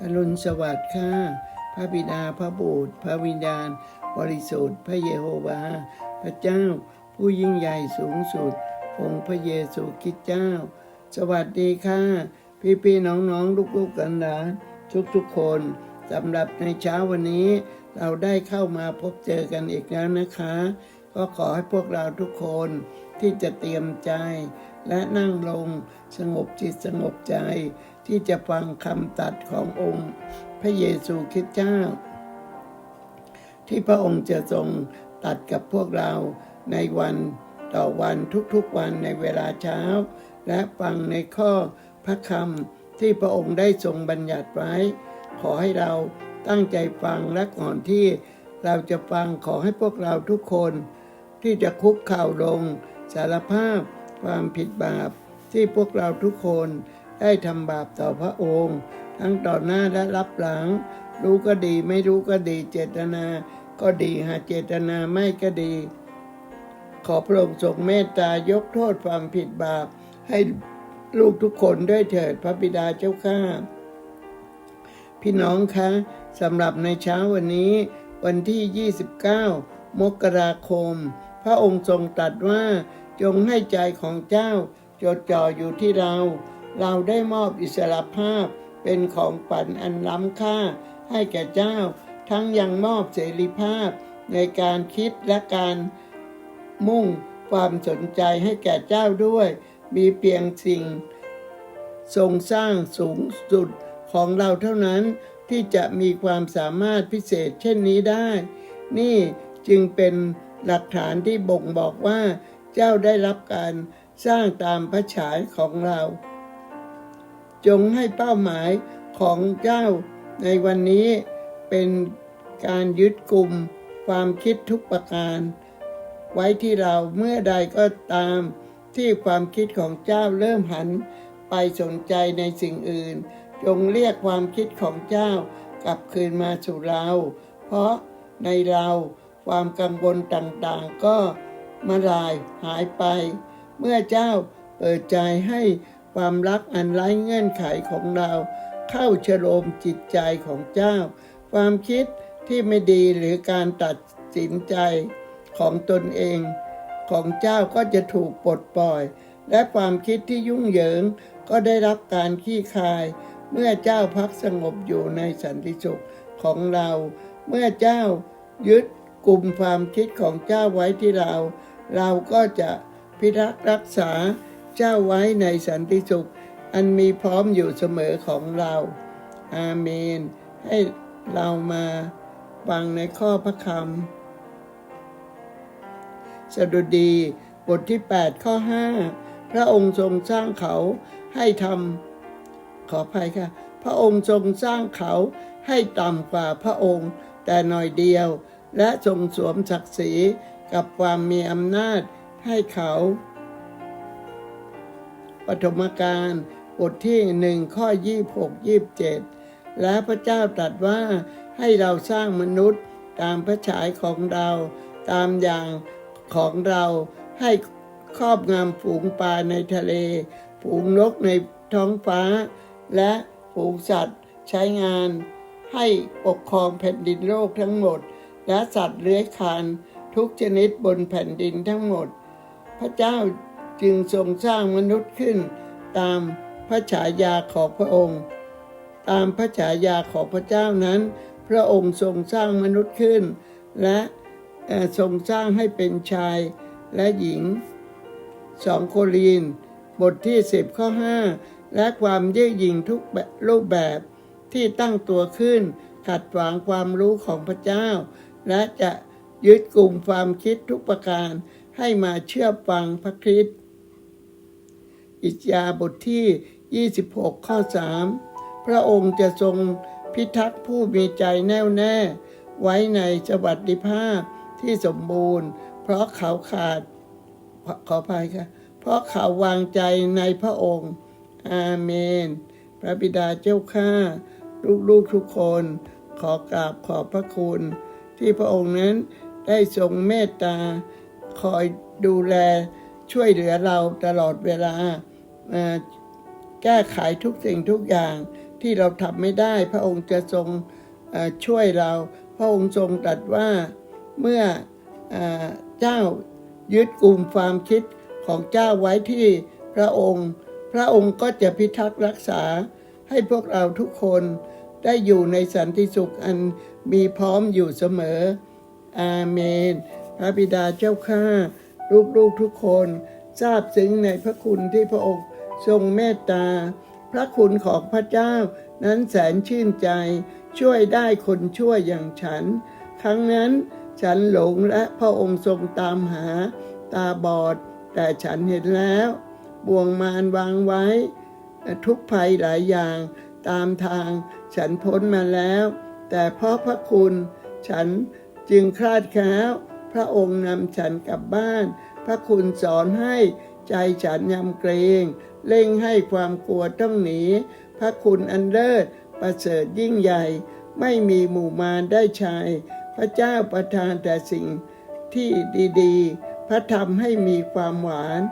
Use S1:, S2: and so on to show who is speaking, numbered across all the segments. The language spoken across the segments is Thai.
S1: อรุณสวัสดิ์ค่ะ พระบิดาพระบุตร พระวิญญาณ บริสุทธิ์ พระเยโฮวาห์พระเจ้า ผู้ยิ่งใหญ่สูงสุด องค์พระเยซูคริสต์เจ้า สวัสดีค่ะ พี่พี่ๆน้องๆลูกๆกันหลานทุกๆคนสำหรับในเช้าวันนี้ เราได้เข้ามาพบเจอกันอีกแล้วนะคะ ก็ขอให้พวกเราทุกคนที่จะเตรียมใจ และนั่งลงสงบจิตสงบใจ ที่จะฟังคำตัดขององค์ พระเยซูคริสต์เจ้า ที่พระองค์จะทรงตัดกับพวกเราในวันต่อวันทุกๆวันในเวลาเช้า และฟังในข้อพระคำที่พระองค์ได้ทรงบัญญัติไว้ ขอให้เราตั้งใจฟังและก่อนที่เราจะฟังขอให้พวกเราทุกคน ที่จะคุกเข่าลง สารภาพความผิดบาปที่พวกเราทุกคนได้ทำบาปต่อพระองค์ ทั้งต่อหน้าและรับหลัง รู้ก็ดีไม่รู้ก็ดีเจตนา ก็ดีหากเจตนาไม่ก็ดี ขอพระองค์ทรงเมตตายกโทษความผิดบาป ให้ลูกทุกคนด้วยเถิดพระบิดาเจ้าข้าพี่น้องคะสำหรับในเช้าวันนี้ วันที่ 29 มกราคม ระองค์ทรงตรัสว่าจงให้ใจของเจ้า จดจ่ออยู่ที่เรา เราได้มอบอิสรภาพเป็นของฝันอันล้ำค่า ให้แก่เจ้า ทั้งยังมอบเสรีภาพ ในการคิดและการมุ่งความสนใจให้แก่เจ้าด้วย มีเพียงสิ่ง ทรงสร้างสูงสุดของเราเท่านั้นที่จะมีความสามารถพิเศษเช่นนี้ได้ นี่จึงเป็น หลักฐานที่บ่งบอกว่าเจ้าได้รับการสร้างตามพระฉายของเรา จงให้เป้าหมายของเจ้าในวันนี้เป็นการยึดกลุ่มความคิดทุกประการ ไว้ที่เราเมื่อใดก็ตามที่ความคิดของเจ้าเริ่มหันไปสนใจในสิ่งอื่น จงเรียกความคิดของเจ้ากลับคืนมาสู่เรา เพราะในเรา ความกังวลต่างๆ ก็มาลายหายไป เมื่อเจ้าเปิดใจให้ความรักอันไร้เงื่อนไขของเราเข้าชโลมจิตใจของเจ้า ความคิดที่ไม่ดีหรือการตัดสินใจของตนเอง ของเจ้าก็จะถูกปลดปล่อย และความคิดที่ยุ่งเหยิงก็ได้รับการขี้คาย เมื่อเจ้าพักสงบอยู่ในสันติสุขของเรา เมื่อเจ้ายึด กลุ่มความคิดของเจ้าไว้ที่เรา เราก็จะพิทักษ์รักษาเจ้าไว้ในสันติสุข อันมีพร้อมอยู่เสมอของเรา อาเมน ให้เรามาฟังในข้อพระคำสดุดีบทที่ 8 ข้อ 5 พระองค์ทรงสร้างเขาให้ทำขออภัยค่ะ พระองค์ทรงสร้างเขาให้ต่ำกว่าพระองค์ แต่หน่อยเดียว และทรงสวมศักดิ์ศรีกับความมีอำนาจให้เขาปฐมกาลบทที่หนึ่งข้อ 26 27 และพระเจ้าตรัสว่าให้เราสร้างมนุษย์ตามพระฉายของเรา ตามอย่างของเราให้ครอบงำฝูงปลาในทะเล ฝูงนกในท้องฟ้า และฝูงสัตว์ใช้งาน ให้ปกครองแผ่นดินโลกทั้งหมด และสัตว์เลื้อยคานทุกชนิดบนแผ่นดินทั้งหมด พระเจ้าจึงทรงสร้างมนุษย์ขึ้น ตามพระฉายาของพระองค์ ตามพระฉายาของพระเจ้านั้น พระองค์ทรงสร้างมนุษย์ขึ้น และทรงสร้างให้เป็นชายและหญิงสองโครินบทที่สิบข้อห้าและความเย่อหยิ่งทุกแบบรูปแบบที่ตั้งตัวขึ้น ขัดขวางความรู้ของพระเจ้า และจะยึดกลุ่มความคิดทุกประการให้มาเชื่อฟังพระคริสต์อิสยาบทที่ 26 ข้อ 3 พระองค์จะทรงพิทักษ์ผู้มีใจแน่วแน่ ไว้ในสวัสดิภาพที่สมบูรณ์ เพราะเขาขาด ขอขออภัยค่ะ เพราะเขาวางใจในพระองค์ อาเมน พระบิดาเจ้าข้า ลูกๆทุกคน ขอกราบขอบพระคุณ ที่พระองค์นั้นได้ทรงเมตตา คอยดูแลช่วยเหลือเราตลอดเวลา แก้ไขทุกสิ่งทุกอย่างที่เราทำไม่ได้ พระองค์จะทรงช่วยเรา พระองค์ทรงตรัสว่าเมื่อเออเจ้ายึดกลุ่มความคิดของเจ้าไว้ที่พระองค์ พระองค์ก็จะพิทักษ์รักษาให้พวกเราทุกคน ได้อยู่ในสันติสุขอันมีพร้อมอยู่เสมอ อาเมน พระบิดาเจ้าข้าลูกๆทุกคนทราบซึ้งในพระคุณที่พระองค์ทรงเมตตา พระคุณของพระเจ้านั้นแสนชื่นใจ ช่วยได้คนช่วยอย่างฉัน ครั้งนั้นฉันหลงและพระองค์ทรงตามหา ตาบอด แต่ฉันเห็นแล้ว บ่วงมารวางไว้ ทุกภัยหลายอย่างตามทางฉันพ้นมาแล้ว แต่เพราะพระคุณฉันจึงคลาดแคล้วพระองค์นำฉันกลับบ้าน พระคุณสอนให้ใจฉันยำเกรง เร่งให้ความกลัวต้องหนี พระคุณอันเลิศประเสริฐยิ่งใหญ่ ไม่มีหมู่มารได้ชายพระเจ้าประทานแต่สิ่งที่ดีๆ พระธรรมให้มีความหวาน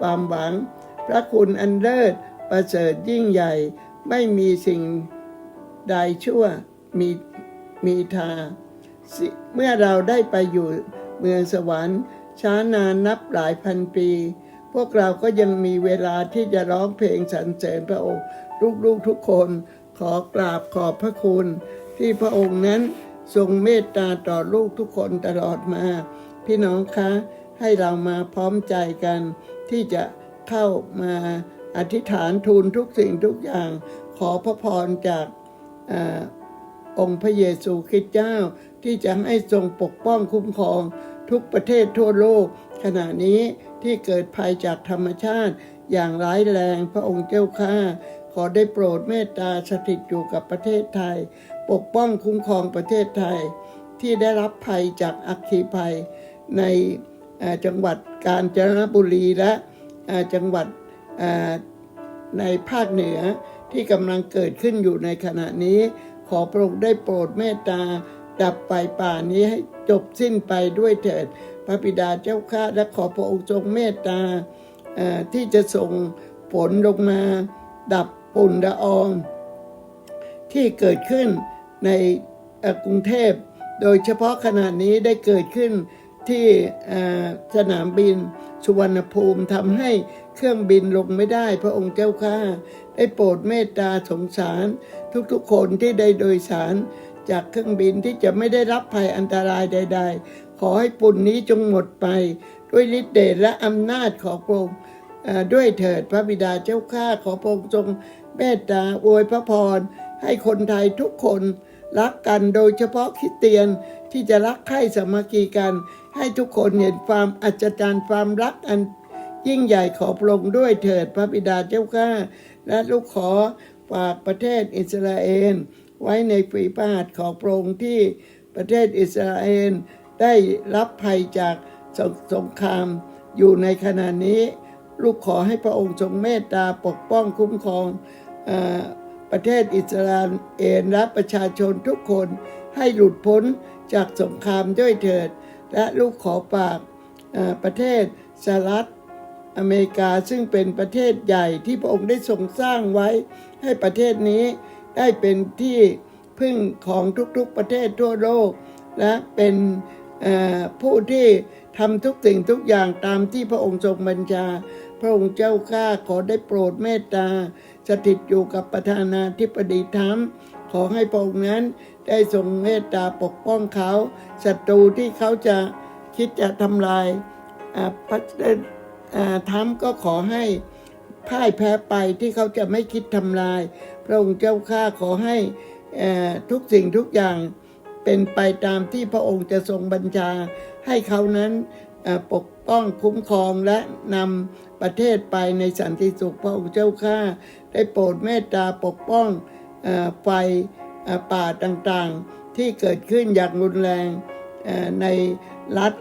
S1: ความหวัง พระคุณอันเลิศประเสริฐยิ่งใหญ่ ไม่มีสิ่ง ใดชั่วมีมีทา เมื่อเราได้ไปอยู่เมืองสวรรค์ ช้านานนับหลายพันปี พวกเราก็ยังมีเวลาที่จะร้องเพลงสรรเสริญพระองค์ ลูกๆทุกคนขอกราบขอบพระคุณ ที่พระองค์นั้นทรงเมตตาต่อลูกทุกคนตลอดมา พี่น้องคะให้เรามาพร้อมใจกัน ที่จะเข้ามาอธิษฐานทูลทุกสิ่งทุกอย่าง ขอพระพรจาก องค์พระเยซูคริสต์เจ้าที่จะให้ทรงปกป้องคุ้มครองทุกประเทศทั่วโลก ขณะนี้ที่เกิดภัยจากธรรมชาติอย่างร้ายแรงพระองค์เจ้าข้าขอได้โปรดเมตตาสถิตอยู่กับประเทศไทย ปกป้องคุ้มครองประเทศไทย ที่ได้รับภัยจากอัคคีภัย ในจังหวัดกาญจนบุรีและจังหวัดในภาคเหนือ ที่กำลังเกิดขึ้นอยู่ในขณะนี้ ขอพระองค์ได้โปรดเมตตา ดับไฟป่านี้ให้จบสิ้นไปด้วยเถิด พระบิดาเจ้าข้าและขอพระองค์ทรงเมตตาที่จะส่งฝนลงมา ดับปุ่นละออง ที่เกิดขึ้นในกรุงเทพ โดยเฉพาะขณะนี้ได้เกิดขึ้นที่สนามบินสุวรรณภูมิทำให้ เครื่องบินลงไม่ได้พระองค์เจ้าข้าได้โปรดเมตตาสงสาร ทุกๆคนที่ได้โดยสาร จากเครื่องบินที่จะไม่ได้รับภัยอันตรายใด ๆ ขอให้ปุ่นนี้จงหมดไป ด้วยฤทธิ์เดชและอำนาจของพระองค์ด้วยเถิดพระบิดาเจ้าข้าขอพระองค์ทรงเมตตาอวยพระพร ให้คนไทยทุกคนรักกันโดยเฉพาะคริสเตียนที่จะรักใคร่สามัคคีกัน ให้ทุกคนเห็นความอัศจรรย์ความรักอัน ยิ่งใหญ่ขอพระองค์ด้วยเถิดพระบิดาเจ้าข้าและลูกขอฝากประเทศอิสราเอลไว้ในฝีพระหัตถ์ของพระองค์ที่ประเทศอิสราเอลได้รับภัยจากสงสงครามอยู่ในขณะนี้ ลูกขอให้พระองค์ทรงเมตตาปกป้องคุ้มครองอประเทศอิสราเอลและประชาชนทุกคนให้หลุดพ้นจากสงครามด้วยเถิด และลูกขอฝากประเทศสหรัฐ อเมริกาซึ่งเป็นประเทศใหญ่ที่พระองค์ได้ทรงสร้างไว้ให้ประเทศนี้ได้เป็นที่พึ่งของทุกๆประเทศทั่วโลก และเป็นผู้ที่ทำทุกสิ่งทุกอย่างตามที่พระองค์ทรงบัญชา พระองค์เจ้าข้าขอได้โปรดเมตตา สถิตอยู่กับประธานาธิบดีทรัมป์ขอให้พระองค์นั้นได้ทรงเมตตาปกป้องเขาศัตรูที่เขาจะคิดจะทำลายพระอ่า ทรัมก็ขอให้พ่ายแพ้ไปที่เขาจะไม่คิดทำลาย พระองค์เจ้าข้าขอให้ทุกสิ่งทุกอย่างเป็นไปตามที่พระองค์จะทรงบัญชา ให้เขานั้นปกป้องคุ้มครองและนำประเทศไปในสันติสุขพระองค์เจ้าข้าได้โปรดเมตตาปกป้องอไฟป่าต่างๆ ที่เกิดขึ้นอย่างรุนแรงในรัฐ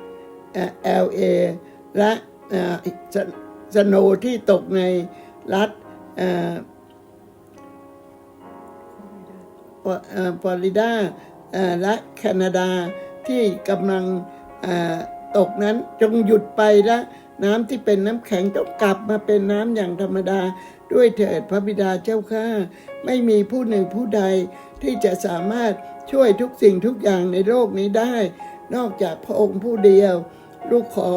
S1: เอ่อ LA และ สสโนที่ตกในรัฐฟลอริดาและแคนาดาที่กำลังตกนั้นจงหยุดไปและน้ำที่เป็นน้ำแข็งต้องกลับมาเป็นน้ำอย่างธรรมดา ด้วยเถิดพระบิดาเจ้าข้าไม่มีผู้หนึ่งผู้ใดที่จะสามารถช่วยทุกสิ่งทุกอย่างในโลกนี้ได้ นอกจากพระองค์ผู้เดียว ลูกขอ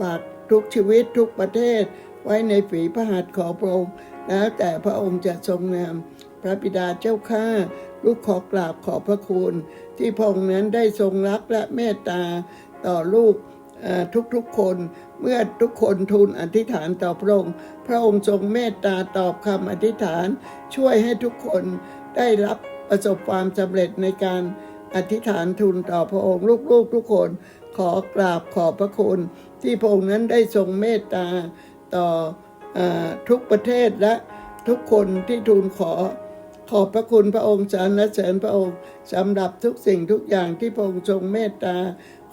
S1: ฝาก ทุกชีวิตทุกประเทศ ไว้ในฝีพระหัตถ์ของพระองค์ แล้วแต่พระองค์จะทรงนำพระบิดาเจ้าข้าลูกขอกราบขอบพระคุณ ที่พระองค์นั้นได้ทรงรักและเมตตาต่อลูกทุกๆคนเมื่อทุกคนทูลอธิษฐานต่อพระองค์ พระองค์ทรงเมตตาตอบคำอธิษฐาน ช่วยให้ทุกคนได้รับประสบความสำเร็จในการอธิษฐานทูลต่อพระองค์ลูกๆทุกคน ขอกราบขอบพระคุณ ที่พระองค์นั้นได้ทรงเมตตาต่อออทุกประเทศและทุกคนที่ทูลขอ ขอบพระคุณพระองค์สรรเสริญพระองค์สำหรับทุกสิ่งทุกอย่างที่พระองค์ทรงเมตตา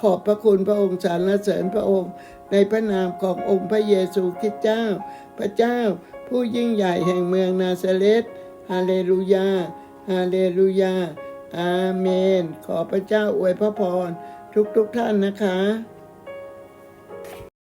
S1: ขอบพระคุณพระองค์สรรเสริญพระองค์ ในพระนามขององค์พระเยซูคริสต์เจ้า พระเจ้า ผู้ยิ่งใหญ่แห่งเมืองนาซาเรตฮาเลลูยาฮาเลลูยาอาเมน ขอพระเจ้าอวยพระพร ทุกๆทท่านนะคะ